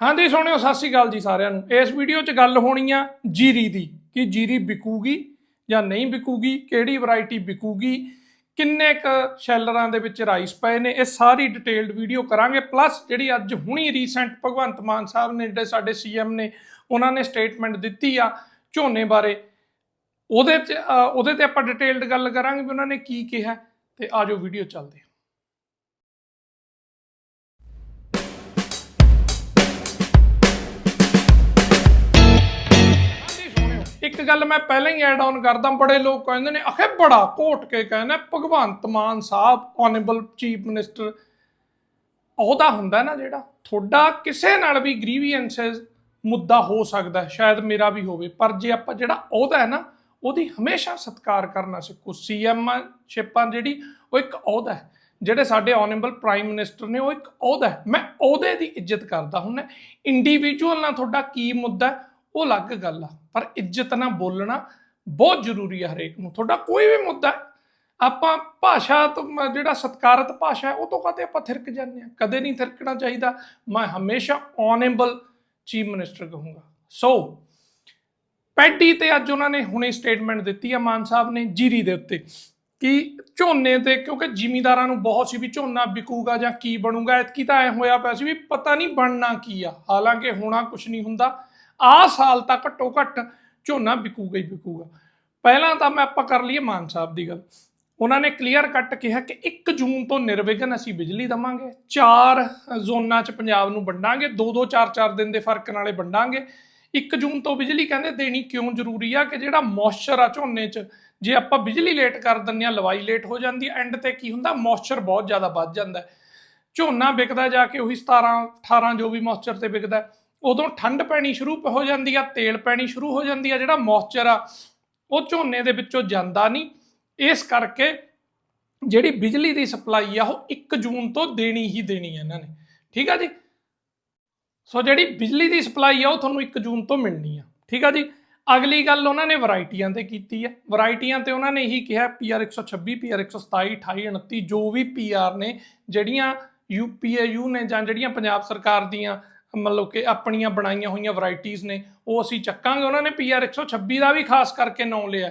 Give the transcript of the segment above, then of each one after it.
ਹਾਂਜੀ ਸੋਹਣਿਓ ਸਤਿ ਸ਼੍ਰੀ ਅਕਾਲ ਜੀ ਸਾਰਿਆਂ ਨੂੰ। ਇਸ ਵੀਡੀਓ 'ਚ ਗੱਲ ਹੋਣੀ ਆ ਜੀਰੀ ਦੀ, ਕਿ ਜੀਰੀ ਵਿਕੂਗੀ ਜਾਂ ਨਹੀਂ ਵਿਕੂਗੀ, ਕਿਹੜੀ ਵੈਰਾਈਟੀ ਵਿਕੂਗੀ, ਕਿੰਨੇ ਕ ਸ਼ੈਲਰਾਂ ਦੇ ਵਿੱਚ ਰਾਈਸ ਪਏ ਨੇ, ਇਹ ਸਾਰੀ ਡਿਟੇਲਡ ਵੀਡੀਓ ਕਰਾਂਗੇ। ਪਲੱਸ ਜਿਹੜੀ ਅੱਜ ਹੁਣੀ ਰੀਸੈਂਟ ਭਗਵੰਤ ਮਾਨ ਸਾਹਿਬ ਨੇ, ਜਿਹੜੇ ਸਾਡੇ ਸੀਐਮ ਨੇ, ਉਹਨਾਂ ਨੇ ਸਟੇਟਮੈਂਟ ਦਿੱਤੀ ਆ ਝੋਨੇ ਬਾਰੇ। ਉਹਦੇ 'ਚ ਉਹਦੇ ਤੇ ਆਪਾਂ ਡਿਟੇਲਡ ਗੱਲ ਕਰਾਂਗੇ ਵੀ ਉਹਨਾਂ ਨੇ ਕੀ ਕਿਹਾ, ਤੇ ਆਜੋ ਵੀਡੀਓ ਚੱਲਦੇ ਇੱਕ ਗੱਲ ਮੈਂ ਪਹਿਲਾਂ ਹੀ ਐਡ ਆਨ ਕਰਦਾ, ਬੜੇ ਲੋਕ ਕਹਿੰਦੇ ਨੇ, ਅਖੇ ਬੜਾ ਘੋਟ ਕੇ ਕਹਿੰਦਾ, Bhagwant Mann Sahib honourable chief minister ਉਹਦਾ ਹੁੰਦਾ ਨਾ ਜਿਹੜਾ, ਤੁਹਾਡਾ ਕਿਸੇ ਨਾਲ ਵੀ ਗ੍ਰੀਵੀਐਂਸਸ ਮੁੱਦਾ ਹੋ ਸਕਦਾ, ਸ਼ਾਇਦ ਮੇਰਾ ਵੀ ਹੋਵੇ, ਪਰ ਜੇ ਆਪਾਂ ਜਿਹੜਾ ਅਹੁਦਾ ਹੈ ਨਾ, ਉਹਦੀ ਹਮੇਸ਼ਾ ਸਤਿਕਾਰ ਕਰਨਾ ਸਿੱਖੋ। ਸੀਐਮ ਸ਼ਿਪਾਂ ਜਿਹੜੀ, ਉਹ ਇੱਕ ਅਹੁਦਾ ਹੈ। ਜਿਹੜੇ ਸਾਡੇ ਆਨਰੇਬਲ ਪ੍ਰਾਈਮ ਮਿਨਿਸਟਰ ਨੇ, ਉਹ ਇੱਕ ਅਹੁਦਾ ਹੈ। ਮੈਂ ਅਹੁਦੇ ਦੀ ਇੱਜ਼ਤ ਕਰਦਾ ਹੁੰਦਾ ਇੰਡੀਵਿਜੂਅਲ ਨਾਲ ਤੁਹਾਡਾ ਕੀ ਮੁੱਦਾ ਉਹ ਅਲੱਗ ਗੱਲ ਆ, ਪਰ ਇੱਜ਼ਤ ਨਾਲ ਬੋਲਣਾ ਬਹੁਤ ਜ਼ਰੂਰੀ ਹੈ ਹਰੇਕ ਨੂੰ। ਤੁਹਾਡਾ ਕੋਈ ਵੀ ਮੁੱਦਾ ਆਪਾਂ ਭਾਸ਼ਾ ਤੋਂ ਜਿਹੜਾ ਸਤਕਾਰਤ ਭਾਸ਼ਾ ਉਹ ਤੋਂ ਕਦੇ ਆਪਾਂ ਥਿਰਕ ਜਾਂਦੇ ਆ? ਕਦੇ ਨਹੀਂ ਥਿਰਕਣਾ ਚਾਹੀਦਾ। ਮੈਂ ਹਮੇਸ਼ਾ ਓਨੇਬਲ ਚੀਫ ਮਿਨਿਸਟਰ ਕਹੂੰਗਾ। ਸੋ ਪੈਡੀ ਤੇ ਅੱਜ ਉਹਨਾਂ ਨੇ ਹੁਣੇ ਸਟੇਟਮੈਂਟ ਦਿੱਤੀ ਆ ਮਾਨ ਸਾਹਿਬ ਨੇ ਜੀਰੀ ਦੇ ਉੱਤੇ ਕਿ ਝੋਨੇ ਤੇ, ਕਿਉਂਕਿ ਜ਼ਿਮੀਂਦਾਰਾਂ ਨੂੰ ਬਹੁਤ ਸੀ ਵੀ ਝੋਨਾ ਵਿਕੂਗਾ ਜਾਂ ਕੀ ਬਣੂਗਾ ਇਤਕੀ ਤਾਂ ਐ ਹੋਇਆ ਪਿਆ ਸੀ ਵੀ ਪਤਾ ਨਹੀਂ ਬਣਨਾ ਕੀ ਆ। ਹਾਲਾਂਕਿ ਹੋਣਾ ਕੁਝ ਨਹੀਂ ਹੁੰਦਾ। ਆ ਸਾਲ ਤਾਂ ਘੱਟੋ ਘੱਟ ਝੋਨਾ ਵਿਕੂਗਾ ਹੀ ਵਿਕੂਗਾ। ਪਹਿਲਾਂ ਤਾਂ ਮੈਂ ਆਪਾਂ ਕਰ ਲਈਏ ਮਾਨ ਸਾਹਿਬ ਦੀ ਗੱਲ। ਉਹਨਾਂ ਨੇ ਕਲੀਅਰ ਕੱਟ ਕਿਹਾ ਕਿ 1 ਜੂਨ ਤੋਂ ਨਿਰਵਿਘਨ ਅਸੀਂ ਬਿਜਲੀ ਦਵਾਂਗੇ, ਚਾਰ ਜ਼ੋਨਾਂ 'ਚ ਪੰਜਾਬ ਨੂੰ ਵੰਡਾਂਗੇ, ਦੋ ਦੋ ਚਾਰ ਚਾਰ ਦਿਨ ਦੇ ਫ਼ਰਕ ਨਾਲੇ ਵੰਡਾਂਗੇ। 1 ਜੂਨ ਤੋਂ ਬਿਜਲੀ ਕਹਿੰਦੇ ਦੇਣੀ ਕਿਉਂ ਜ਼ਰੂਰੀ ਆ ਕਿ ਜਿਹੜਾ ਮੌਇਸਚਰ ਆ ਝੋਨੇ 'ਚ, ਜੇ ਆਪਾਂ ਬਿਜਲੀ ਲੇਟ ਕਰ ਦਿੰਦੇ ਆ ਲਵਾਈ ਲੇਟ ਹੋ ਜਾਂਦੀ ਐਂਡ ਤੇ ਕੀ ਹੁੰਦਾ ਮੌਇਸਚਰ ਬਹੁਤ ਜ਼ਿਆਦਾ ਵੱਧ ਜਾਂਦਾ ਝੋਨਾ ਵਿਕਦਾ ਜਾ ਕੇ ਉਹੀ 17 18 ਜੋ ਵੀ ਮੌਇਸਚਰ ਤੇ ਵਿਕਦਾ ਉਦੋਂ ਠੰਡ ਪੈਣੀ ਸ਼ੁਰੂ ਹੋ ਜਾਂਦੀ ਆ, ਤੇਲ ਪੈਣੀ ਸ਼ੁਰੂ ਹੋ ਜਾਂਦੀ ਆ, ਜਿਹੜਾ ਮੌਇਸਚਰ ਆ, ਉਹ ਝੋਨੇ ਦੇ ਵਿੱਚੋਂ ਜਾਂਦਾ ਨਹੀਂ। ਇਸ ਕਰਕੇ ਜਿਹੜੀ ਬਿਜਲੀ ਦੀ ਸਪਲਾਈ ਆ, ਉਹ 1 ਜੂਨ ਤੋਂ ਦੇਣੀ ਹੀ ਦੇਣੀ ਹੈ ਇਹਨਾਂ ਨੇ। ਠੀਕ ਆ ਜੀ? ਸੋ ਜਿਹੜੀ ਬਿਜਲੀ ਦੀ ਸਪਲਾਈ ਆ, ਉਹ ਤੁਹਾਨੂੰ 1 ਜੂਨ ਤੋਂ ਮਿਲਣੀ ਆ। ਠੀਕ ਆ ਜੀ? ਅਗਲੀ ਗੱਲ ਉਹਨਾਂ ਨੇ ਵੈਰਾਈਟੀਆਂ ਤੇ ਕੀਤੀ ਹੈ ਵੈਰਾਈਟੀਆਂ ਤੇ ਉਹਨਾਂ ਨੇ ਇਹੀ ਕਿਹਾ PR 126 PR 127 28 29 ਜੋ ਵੀ PR ਨੇ, ਜਿਹੜੀਆਂ UPAU ਨੇ ਜਾਂ ਜਿਹੜੀਆਂ ਪੰਜਾਬ ਸਰਕਾਰ ਦੀਆਂ ਮਤਲਬ ਕਿ ਆਪਣੀਆਂ ਬਣਾਈਆਂ ਹੋਈਆਂ ਵੈਰਾਈਟੀਆਂ ਨੇ, ਉਹ ਅਸੀਂ ਚੱਕਾਂਗੇ। ਉਹਨਾਂ ਨੇ PR 126 ਦਾ ਵੀ ਖਾਸ ਕਰਕੇ ਨਾਂ ਲਿਆ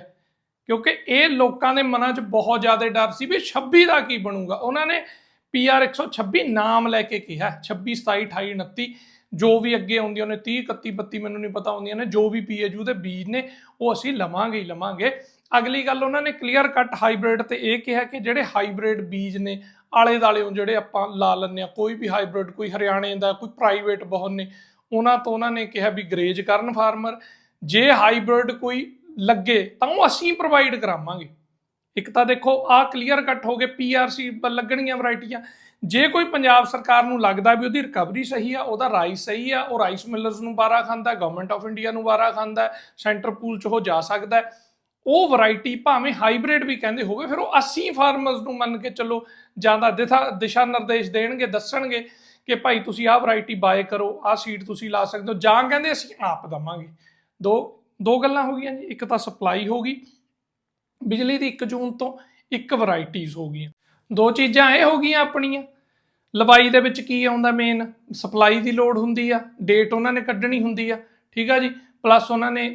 ਕਿਉਂਕਿ ਇਹ ਲੋਕਾਂ ਦੇ ਮਨਾਂ 'ਚ ਬਹੁਤ ਜ਼ਿਆਦਾ ਡਰ ਸੀ ਵੀ 26 ਦਾ ਕੀ ਬਣੂਗਾ। ਉਹਨਾਂ ਨੇ PR 126 ਨਾਮ ਲੈ ਕੇ ਕਿਹਾ 26 27 28 29 ਜੋ ਵੀ ਅੱਗੇ ਆਉਂਦੀਆਂ ਨੇ 30 31 32 ਮੈਨੂੰ ਨਹੀਂ ਪਤਾ ਆਉਂਦੀਆਂ ਨੇ, ਜੋ ਵੀ ਪੀਏਯੂ ਦੇ ਬੀਜ ਨੇ, ਉਹ ਅਸੀਂ ਲਵਾਂਗੇ ਹੀ ਲਵਾਂਗੇ। ਅਗਲੀ ਗੱਲ ਉਹਨਾਂ ਨੇ ਕਲੀਅਰ ਕੱਟ ਹਾਈਬ੍ਰਿਡ ਤੇ ਇਹ ਕਿਹਾ ਕਿ ਜਿਹੜੇ ਹਾਈਬ੍ਰਿਡ ਬੀਜ ਨੇ ਆਲੇ ਦਾਲਿਓਂ ਜਿਹੜੇ ਆਪਾਂ ਲਾ ਲੈਂਦੇ ਆ, ਕੋਈ ਵੀ ਹਾਈਬ੍ਰਿਡ ਕੋਈ ਹਰਿਆਣੇ ਦਾ, ਕੋਈ ਪ੍ਰਾਈਵੇਟ ਬਹੁਤ ਨੇ, ਉਹਨਾਂ ਤੋਂ ਉਹਨਾਂ ਨੇ ਕਿਹਾ ਵੀ ਗਰੇਜ ਕਰਨ ਫਾਰਮਰ ਜੇ ਹਾਈਬ੍ਰਿਡ ਕੋਈ ਲੱਗੇ ਤਾਂ ਉਹ ਅਸੀਂ ਪ੍ਰੋਵਾਈਡ ਕਰਾਵਾਂਗੇ। ਇੱਕ ਤਾਂ ਦੇਖੋ, ਆਹ ਕਲੀਅਰ ਕੱਟ ਹੋ ਗਏ ਪੀਆਰਸੀ ਲੱਗਣਗੀਆਂ ਵੈਰਾਈਟੀਆਂ ਜੇ ਕੋਈ ਪੰਜਾਬ ਸਰਕਾਰ ਨੂੰ ਲੱਗਦਾ ਵੀ ਉਹਦੀ ਰਿਕਵਰੀ ਸਹੀ ਆ, ਉਹਦਾ ਰਾਈਸ ਸਹੀ ਆ, ਉਹ ਰਾਈਸ ਮਿਲਰਸ ਨੂੰ ਬਾਰਾ ਖਾਂਦਾ ਗਵਰਨਮੈਂਟ ਆਫ ਇੰਡੀਆ ਨੂੰ ਬਾਰਾ ਖਾਂਦਾ ਸੈਂਟਰ ਪੂਲ ਚ ਉਹ ਜਾ ਸਕਦਾ ਉਹ ਵੈਰਾਈਟੀ ਭਾਵੇਂ ਹਾਈਬ੍ਰਿਡ ਵੀ ਕਹਿੰਦੇ ਹੋਵੇ, ਫਿਰ ਉਹ 80 ਫਾਰਮਰਸ ਨੂੰ ਮੰਨ ਕੇ ਚੱਲੋ ਜ਼ਿਆਦਾ ਦਿਸ਼ਾ ਦਿਸ਼ਾ ਨਿਰਦੇਸ਼ ਦੇਣਗੇ, ਦੱਸਣਗੇ ਕਿ ਭਾਈ ਤੁਸੀਂ ਆਹ ਵੈਰਾਈਟੀ ਬਾਏ ਕਰੋ, ਆਹ ਸੀਡ ਤੁਸੀਂ ਲਾ ਸਕਦੇ ਹੋ, ਜਾਂ ਕਹਿੰਦੇ ਅਸੀਂ ਆਪ ਦਵਾਂਗੇ। ਦੋ ਦੋ ਗੱਲਾਂ ਹੋ ਗਈਆਂ ਜੀ, ਇੱਕ ਤਾਂ ਸਪਲਾਈ ਹੋ ਗਈ, ਬਿਜਲੀ ਦੀ 1 ਜੂਨ ਤੋਂ ਇੱਕ ਵੈਰਾਈਟੀਆਂ ਹੋ ਗਈਆਂ। ਦੋ ਚੀਜ਼ਾਂ ਇਹ ਹੋ ਗਈਆਂ ਆਪਣੀਆਂ, ਲਵਾਈ ਦੇ ਵਿੱਚ ਕੀ ਆਉਂਦਾ ਮੇਨ ਸਪਲਾਈ ਦੀ ਲੋੜ ਹੁੰਦੀ ਆ ਡੇਟ ਉਹਨਾਂ ਨੇ ਕੱਢਣੀ ਹੁੰਦੀ ਆ, ਠੀਕ ਆ ਜੀ? ਪਲੱਸ ਉਹਨਾਂ ਨੇ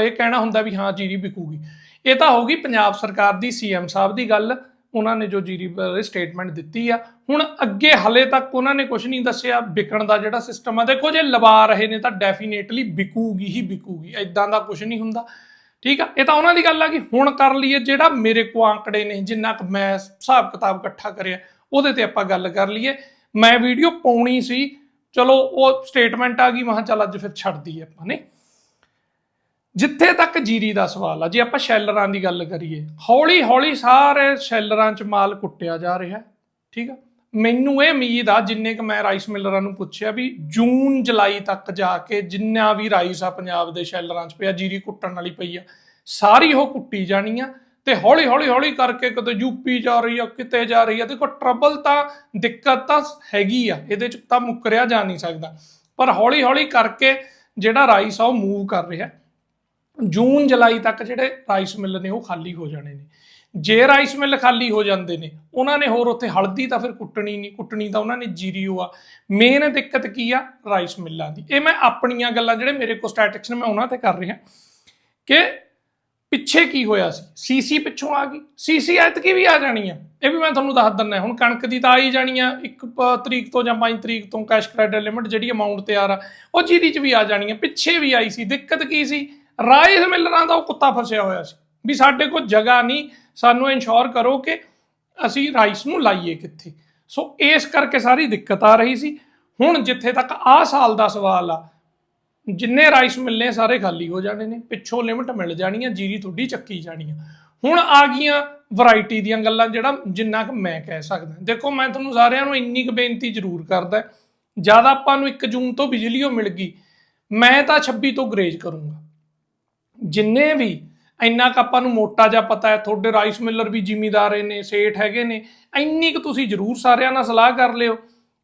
ਇਹ ਕਹਿਣਾ ਹੁੰਦਾ ਵੀ ਹਾਂ ਜੀਰੀ ਵਿਕੂਗੀ। ਇਹ ਤਾਂ ਹੋਗੀ ਪੰਜਾਬ ਸਰਕਾਰ ਦੀ ਸੀਐਮ ਸਾਹਿਬ ਦੀ ਗੱਲ, ਉਹਨਾਂ ਨੇ ਜੋ ਜੀਰੀ ਬਾਰੇ ਸਟੇਟਮੈਂਟ ਦਿੱਤੀ ਆ। ਹੁਣ ਅੱਗੇ ਹਲੇ ਤੱਕ ਉਹਨਾਂ ਨੇ ਕੁਝ ਨਹੀਂ ਦੱਸਿਆ ਵਿਕਣ ਦਾ ਜਿਹੜਾ ਸਿਸਟਮ ਆ। ਦੇਖੋ ਜੇ ਲਵਾ ਰਹੇ ਨੇ ਤਾਂ ਡੈਫੀਨੇਟਲੀ ਵਿਕੂਗੀ ਹੀ ਵਿਕੂਗੀ ਐਦਾਂ ਦਾ ਕੁਝ ਨਹੀਂ ਹੁੰਦਾ। ਠੀਕ ਆ? ਇਹ ਤਾਂ ਉਹਨਾਂ ਦੀ ਗੱਲ ਆ ਕਿ ਹੁਣ ਕਰ ਲਈਏ ਜਿਹੜਾ ਮੇਰੇ ਕੋ ਆંકੜੇ ਨੇ, ਜਿੰਨਾ ਕੁ ਮੈਂ ਹਿਸਾਬ ਕਿਤਾਬ ਇਕੱਠਾ ਕਰਿਆ, ਉਹਦੇ ਤੇ ਆਪਾਂ ਗੱਲ ਕਰ ਲਈਏ। ਮੈਂ ਵੀਡੀਓ ਪਾਉਣੀ ਸੀ, ਚਲੋ ਉਹ ਸਟੇਟਮੈਂਟ ਆ ਗਈ ਮਹਾਂ ਚੱਲ ਅੱਜ ਫਿਰ ਛੱਡ ਦਈਏ ਆਪਾਂ ਨੇ ਜਿੱਥੇ ਤੱਕ ਜੀਰੀ ਦਾ ਸਵਾਲ ਆ, ਜੇ ਆਪਾਂ ਸ਼ੈਲਰਾਂ ਦੀ ਗੱਲ ਕਰੀਏ ਹੌਲੀ ਹੌਲੀ ਸਾਰੇ ਸ਼ੈਲਰਾਂ 'ਚ ਮਾਲ ਕੁੱਟਿਆ ਜਾ ਰਿਹਾ ਠੀਕ ਆ? ਮੈਨੂੰ ਇਹ ਉਮੀਦ ਆ, ਜਿੰਨੇ ਕ ਮੈਂ ਰਾਈਸ ਮਿਲਰਾਂ ਨੂੰ ਪੁੱਛਿਆ ਵੀ ਜੂਨ, ਜੁਲਾਈ ਤੱਕ ਜਾ ਕੇ ਜਿੰਨਾ ਵੀ ਰਾਈਸ ਆ ਪੰਜਾਬ ਦੇ ਸ਼ੈਲਰਾਂ 'ਚ ਪਿਆ, ਜੀਰੀ ਕੁੱਟਣ ਵਾਲੀ ਪਈ ਆ, ਸਾਰੀ ਉਹ ਕੁੱਟੀ ਜਾਣੀ ਆ ਤੇ ਹੌਲੀ ਹੌਲੀ ਹੌਲੀ ਕਰਕੇ ਕਦੇ ਯੂਪੀ ਜਾ ਰਹੀ ਆ, ਕਿਤੇ ਜਾ ਰਹੀ ਆ। ਦੇਖੋ ਟਰਬਲ ਤਾਂ, ਦਿੱਕਤ ਤਾਂ ਹੈਗੀ ਆ, ਇਹਦੇ 'ਚ ਤਾਂ ਮੁੱਕਰਿਆ ਜਾ ਨਹੀਂ ਸਕਦਾ। ਪਰ ਹੌਲੀ ਹੌਲੀ ਕਰਕੇ ਜਿਹੜਾ ਰਾਈਸ ਆ ਉਹ ਮੂਵ ਕਰ ਰਿਹਾ। ਜੂਨ, ਜੁਲਾਈ ਤੱਕ ਜਿਹੜੇ ਰਾਈਸ ਮਿਲ ਨੇ ਉਹ ਖਾਲੀ ਹੋ ਜਾਣੇ ਨੇ। ਜੇ ਰਾਈਸ ਮਿਲ ਖਾਲੀ ਹੋ ਜਾਂਦੇ ਨੇ, ਉਹਨਾਂ ਨੇ ਹੋਰ ਉੱਥੇ ਹਲਦੀ ਤਾਂ ਫਿਰ ਕੁੱਟਣੀ ਨਹੀਂ, ਕੁੱਟਣੀ ਤਾਂ ਉਹਨਾਂ ਨੇ ਜੀਰੀ ਓ ਆ। ਮੇਨ ਦਿੱਕਤ ਕੀ ਆ? ਰਾਈਸ ਮਿੱਲਾਂ ਦੀ। ਇਹ ਮੈਂ ਆਪਣੀਆਂ ਗੱਲਾਂ ਜਿਹੜੇ ਮੇਰੇ ਕੋਲ ਸਟੈਟਿਕਸ ਨੇ, ਮੈਂ ਉਹਨਾਂ ਤੇ ਕਰ ਰਿਹਾ। ਕਿ ਪਿੱਛੇ ਕੀ ਹੋਇਆ ਸੀ? ਸੀਸੀ ਪਿੱਛੋਂ ਆ ਗਈ। ਸੀਸੀ ਐਤਕੀ ਵੀ ਆ ਜਾਣੀ ਆ। ਇਹ ਵੀ ਮੈਂ ਤੁਹਾਨੂੰ ਦੱਸ ਦਿੰਦਾ ਹੁਣ ਕਣਕ ਦੀ ਤਾਂ ਆ ਹੀ ਜਾਣੀ ਆ। ਇੱਕ ਤਰੀਕ ਤੋਂ ਜਾਂ 5 ਤਰੀਕ ਤੋਂ ਕੈਸ਼ ਕ੍ਰੈਡਿਟ ਲਿਮਿਟ ਜਿਹੜੀ ਅਮਾਉਂਟ ਤਿਆਰ ਆ, ਉਹ ਜੀਰੀ 'ਚ ਵੀ ਆ ਜਾਣੀ ਆ। ਪਿੱਛੇ ਵੀ ਆਈ ਸੀ। ਦਿੱਕਤ ਕੀ ਸੀ? ਰਾਈਸ ਮਿਲਰਾਂ ਦਾ ਉਹ ਕੁੱਤਾ ਫਸਿਆ ਹੋਇਆ ਸੀ। ਵੀ ਸਾਡੇ ਕੋਲ ਜਗ੍ਹਾ ਨਹੀਂ, ਸਾਨੂੰ ਇਨਸ਼ੋਰ ਕਰੋ ਕਿ ਅਸੀਂ ਰਾਈਸ ਨੂੰ ਲਾਈਏ ਕਿੱਥੇ। ਸੋ ਇਸ ਕਰਕੇ ਸਾਰੀ ਦਿੱਕਤ ਆ ਰਹੀ ਸੀ। ਹੁਣ ਜਿੱਥੇ ਤੱਕ ਆਹ ਸਾਲ ਦਾ ਸਵਾਲ ਆ, ਜਿੰਨੇ ਰਾਈਸ ਮਿਲਨੇ ਸਾਰੇ ਖਾਲੀ ਹੋ ਜਾਣੇ ਨੇ। ਪਿੱਛੋਂ ਲਿਮਟ ਮਿਲ ਜਾਣੀ ਆ, ਜੀਰੀ ਤੁਹਾਡੀ ਚੱਕੀ ਜਾਣੀ ਆ। ਹੁਣ ਆ ਗਈਆਂ ਵੈਰਾਈਟੀ ਦੀਆਂ ਗੱਲਾਂ, ਜਿਹੜਾ ਜਿੰਨਾ ਕੁ ਮੈਂ ਕਹਿ ਸਕਦਾ। ਦੇਖੋ, ਮੈਂ ਤੁਹਾਨੂੰ ਸਾਰਿਆਂ ਨੂੰ ਇੰਨੀ ਕੁ ਬੇਨਤੀ ਜ਼ਰੂਰ ਕਰਦਾ ਜਦ ਆਪਾਂ ਨੂੰ 1 ਜੂਨ ਤੋਂ ਬਿਜਲੀ ਉਹ ਮਿਲ ਗਈ, ਮੈਂ ਤਾਂ 26 ਤੋਂ ਗਰੇਜ ਕਰੂੰਗਾ। ਜਿੰਨੇ ਵੀ, ਇੰਨਾ ਕੁ ਆਪਾਂ ਨੂੰ ਮੋਟਾ ਜਿਹਾ ਪਤਾ ਹੈ, ਤੁਹਾਡੇ ਰਾਈਸ ਮਿਲਰ ਵੀ ਜ਼ਿਮੀਦਾਰ ਨੇ, ਸੇਠ ਹੈਗੇ ਨੇ, ਇੰਨੀ ਕੁ ਤੁਸੀਂ ਜ਼ਰੂਰ ਸਾਰਿਆਂ ਨਾਲ ਸਲਾਹ ਕਰ ਲਿਓ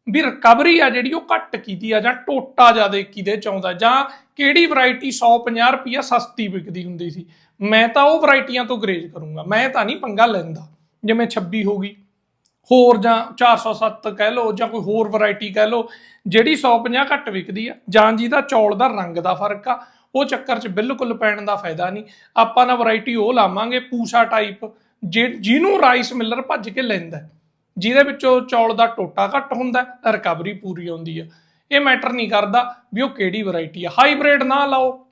ਵੀ ਰਿਕਵਰੀ ਆ ਜਿਹੜੀ ਉਹ ਘੱਟ ਕੀਤੀ ਆ ਜਾਂ ਟੋਟਾ ਜ਼ਿਆਦਾ ਕਿਹਦੇ ਚ ਆਉਂਦਾ ਜਾਂ ਕਿਹੜੀ ਵੈਰਾਈਟੀ 150 ਰੁਪਿਆ ਸਸਤੀ ਵਿਕਦੀ ਹੁੰਦੀ ਸੀ। ਮੈਂ ਤਾਂ ਉਹ ਵੈਰਾਈਟੀਆਂ ਤੋਂ ਗਰੇਜ ਕਰੂੰਗਾ, ਮੈਂ ਤਾਂ ਨਹੀਂ ਪੰਗਾ ਲੈਂਦਾ, ਜਿਵੇਂ 26 ਹੋ ਗਈ, ਹੋਰ ਜਾਂ 407 ਕਹਿ ਲਓ, ਜਾਂ ਕੋਈ ਹੋਰ ਵੈਰਾਈਟੀ ਕਹਿ ਲਓ, ਜਿਹੜੀ 150 ਘੱਟ ਵਿਕਦੀ ਆ, ਜਾਂ ਜਿਹਦਾ ਚੌਲ ਦਾ ਰੰਗ ਦਾ ਫ਼ਰਕ ਆ ਉਹ ਚੱਕਰ 'ਚ ਬਿਲਕੁਲ ਪੈਣ ਦਾ ਫਾਇਦਾ ਨਹੀਂ। ਆਪਾਂ ਨਾ ਵੈਰਾਈਟੀ ਉਹ ਲਾਵਾਂਗੇ, ਪੂਸਾ ਟਾਈਪ ਜਿਹਨੂੰ ਰਾਈਸ ਮਿਲਰ ਭੱਜ ਕੇ ਲੈਂਦਾ ਜਿਹਦੇ ਵਿੱਚੋਂ ਚੌਲ ਦਾ ਟੋਟਾ ਘੱਟ ਹੁੰਦਾ ਰਿਕਵਰੀ ਪੂਰੀ ਆਉਂਦੀ ਆ ਇਹ ਮੈਟਰ ਨਹੀਂ ਕਰਦਾ ਵੀ ਉਹ ਕਿਹੜੀ ਵੈਰਾਈਟੀ ਆ ਹਾਈਬ੍ਰਿਡ ਨਾ ਲਾਓ।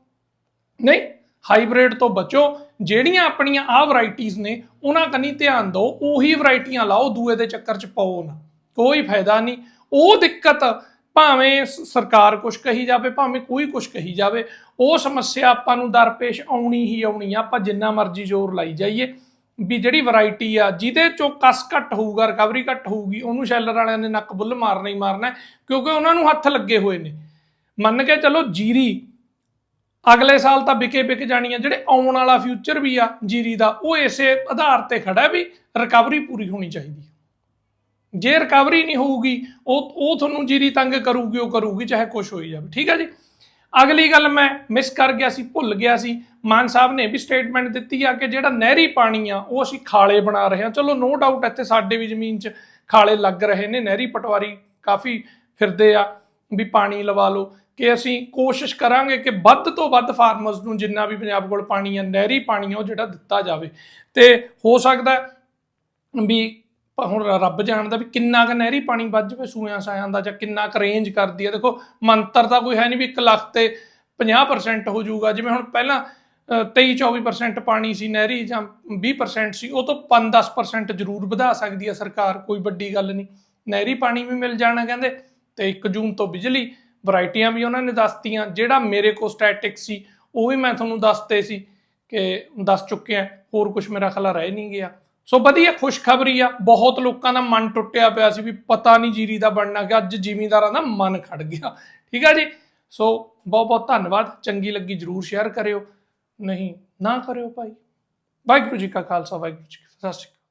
ਨਹੀਂ ਹਾਈਬ੍ਰਿਡ ਤੋਂ ਬਚੋ। ਜਿਹੜੀਆਂ ਆਪਣੀਆਂ ਆਹ ਵੈਰਾਈਟੀਆਂ ਨੇ, ਉਹਨਾਂ ਕੰਨੀ ਧਿਆਨ ਦਿਓ। ਉਹੀ ਵੈਰਾਈਟੀਆਂ ਲਾਓ, ਦੂਏ ਦੇ ਚੱਕਰ 'ਚ ਪਾਓ ਨਾ। ਕੋਈ ਫਾਇਦਾ ਨਹੀਂ। ਉਹ ਦਿੱਕਤ ਭਾਵੇਂ ਸਰਕਾਰ ਕੁਛ ਕਹੀ ਜਾਵੇ, ਭਾਵੇਂ ਕੋਈ ਕੁਛ ਕਹੀ ਜਾਵੇ, ਉਹ ਸਮੱਸਿਆ ਆਪਾਂ ਨੂੰ ਦਰਪੇਸ਼ ਆਉਣੀ ਹੀ ਆਉਣੀ ਆ, ਆਪਾਂ ਜਿੰਨਾ ਮਰਜ਼ੀ ਜ਼ੋਰ ਲਾਈ ਜਾਈਏ। ਵੀ ਜਿਹੜੀ ਵੈਰਾਈਟੀ ਆ, ਜਿਹਦੇ ਚੋਂ ਕਸ ਘੱਟ ਹੋਊਗਾ, ਰਿਕਵਰੀ ਘੱਟ ਹੋਊਗੀ, ਉਹਨੂੰ ਸ਼ੈਲਰ ਵਾਲਿਆਂ ਨੇ ਨੱਕ ਬੁੱਲ ਮਾਰਨਾ ਹੀ ਮਾਰਨਾ ਕਿਉਂਕਿ ਉਹਨਾਂ ਨੂੰ ਹੱਥ ਲੱਗੇ ਹੋਏ ਨੇ। ਮੰਨ ਕੇ ਚਲੋ ਜੀਰੀ ਅਗਲੇ ਸਾਲ ਤਾਂ ਵਿਕੇ ਵਿਕ ਜਾਣੀ ਆ ਜਿਹੜੇ ਆਉਣ ਵਾਲਾ ਫਿਊਚਰ ਵੀ ਆ ਜੀਰੀ ਦਾ, ਉਹ ਇਸੇ ਆਧਾਰ ਤੇ ਖੜਾ ਵੀ ਰਿਕਵਰੀ ਪੂਰੀ ਹੋਣੀ ਚਾਹੀਦੀ ਜੇ ਰਿਕਵਰੀ ਨਹੀਂ ਹੋਊਗੀ, ਉਹ ਉਹ ਤੁਹਾਨੂੰ ਜੀਰੀ ਤੰਗ ਕਰੂਗੀ, ਉਹ ਕਰੂਗੀ, ਚਾਹੇ ਕੁਝ ਹੋਈ ਜਾਵੇ। ਠੀਕ ਹੈ ਜੀ? ਅਗਲੀ ਗੱਲ ਮੈਂ ਮਿਸ ਕਰ ਗਿਆ ਸੀ, ਭੁੱਲ ਗਿਆ ਸੀ। ਮਾਨ ਸਾਹਿਬ ਨੇ ਵੀ ਸਟੇਟਮੈਂਟ ਦਿੱਤੀ ਆ ਕਿ ਜਿਹੜਾ ਨਹਿਰੀ ਪਾਣੀ ਆ, ਉਹ ਅਸੀਂ ਖਾਲੇ ਬਣਾ ਰਹੇ ਹਾਂ। ਚਲੋ ਨੋ ਡਾਊਟ ਇੱਥੇ ਸਾਡੇ ਵੀ ਜ਼ਮੀਨ 'ਚ ਖਾਲੇ ਲੱਗ ਰਹੇ ਨੇ। ਨਹਿਰੀ ਪਟਵਾਰੀ ਕਾਫੀ ਫਿਰਦੇ ਆ ਵੀ ਪਾਣੀ ਲਵਾ ਲਓ। ਕਿ ਅਸੀਂ ਕੋਸ਼ਿਸ਼ ਕਰਾਂਗੇ ਕਿ ਵੱਧ ਤੋਂ ਵੱਧ ਫਾਰਮਰਸ ਨੂੰ ਜਿੰਨਾ ਵੀ ਪੰਜਾਬ ਕੋਲ ਪਾਣੀ ਆ, ਨਹਿਰੀ ਪਾਣੀ ਆ, ਉਹ ਜਿਹੜਾ ਦਿੱਤਾ ਜਾਵੇ। ਤੇ ਹੋ ਸਕਦਾ ਵੀ ਪ- ਹੁਣ ਰੱਬ ਜਾਣਦਾ ਵੀ ਕਿੰਨਾ ਕੁ ਨਹਿਰੀ ਪਾਣੀ ਵੱਜ ਜਾਵੇ ਸੂਇਆਂ ਸਾਇਆਂ ਦਾ ਜਾਂ ਕਿੰਨਾ ਕੁ ਰੇਂਜ ਕਰਦੀ ਹੈ ਦੇਖੋ, ਮੰਤਰ ਤਾਂ ਕੋਈ ਹੈ ਨਹੀਂ ਵੀ 1 ਲੱਖ ਤੇ 50% ਹੋ ਜਾਊਗਾ। ਜਿਵੇਂ ਹੁਣ ਪਹਿਲਾਂ 23 24% ਪਾਣੀ ਸੀ ਨਹਿਰੀ ਜਾਂ 20% ਸੀ, ਉਹ ਤੋਂ 5-10% ਜ਼ਰੂਰ ਵਧਾ ਸਕਦੀ ਹੈ ਸਰਕਾਰ, ਕੋਈ ਵੱਡੀ ਗੱਲ ਨਹੀਂ। ਨਹਿਰੀ ਪਾਣੀ ਵੀ ਮਿਲ ਜਾਣਾ ਕਹਿੰਦੇ, ਤੇ 1 ਜੂਨ ਤੋਂ ਬਿਜਲੀ, ਵੈਰਾਈਟੀਆਂ ਵੀ ਉਹਨਾਂ ਨੇ ਦੱਸਤੀਆਂ। ਜਿਹੜਾ ਮੇਰੇ ਕੋਲ ਸਟੈਟਿਕ ਸੀ, ਉਹ ਵੀ ਮੈਂ ਤੁਹਾਨੂੰ ਦੱਸਤੇ ਸੀ ਕਿ ਦੱਸ ਚੁੱਕਿਆ। ਹੋਰ ਕੁਝ ਮੇਰਾ ਖਲਾ ਰਹਿ ਨਹੀਂ ਗਿਆ। ਸੋ ਵਧੀਆ ਖੁਸ਼ਖਬਰੀ ਆ। ਬਹੁਤ ਲੋਕਾਂ ਦਾ ਮਨ ਟੁੱਟਿਆ ਪਿਆ ਸੀ ਵੀ ਪਤਾ ਨਹੀਂ ਜੀਰੀ ਦਾ ਬਣਨਾ ਕਿ ਅੱਜ ਜ਼ਿਮੀਂਦਾਰਾਂ ਦਾ ਮਨ ਖੜ ਗਿਆ। ਠੀਕ ਆ ਜੀ? ਸੋ ਬਹੁਤ ਬਹੁਤ ਧੰਨਵਾਦ। ਚੰਗੀ ਲੱਗੀ ਜਰੂਰ ਸ਼ੇਅਰ ਕਰਿਓ। ਨਹੀਂ, ਨਾ ਕਰਿਓ ਭਾਈ। ਵਾਹਿਗੁਰੂ ਜੀ ਕਾ ਖਾਲਸਾ, ਵਾਹਿਗੁਰੂ ਜੀ ਕੀ ਫਤਿਹ। ਸਤਿ ਸ਼੍ਰੀ ਅਕਾਲ।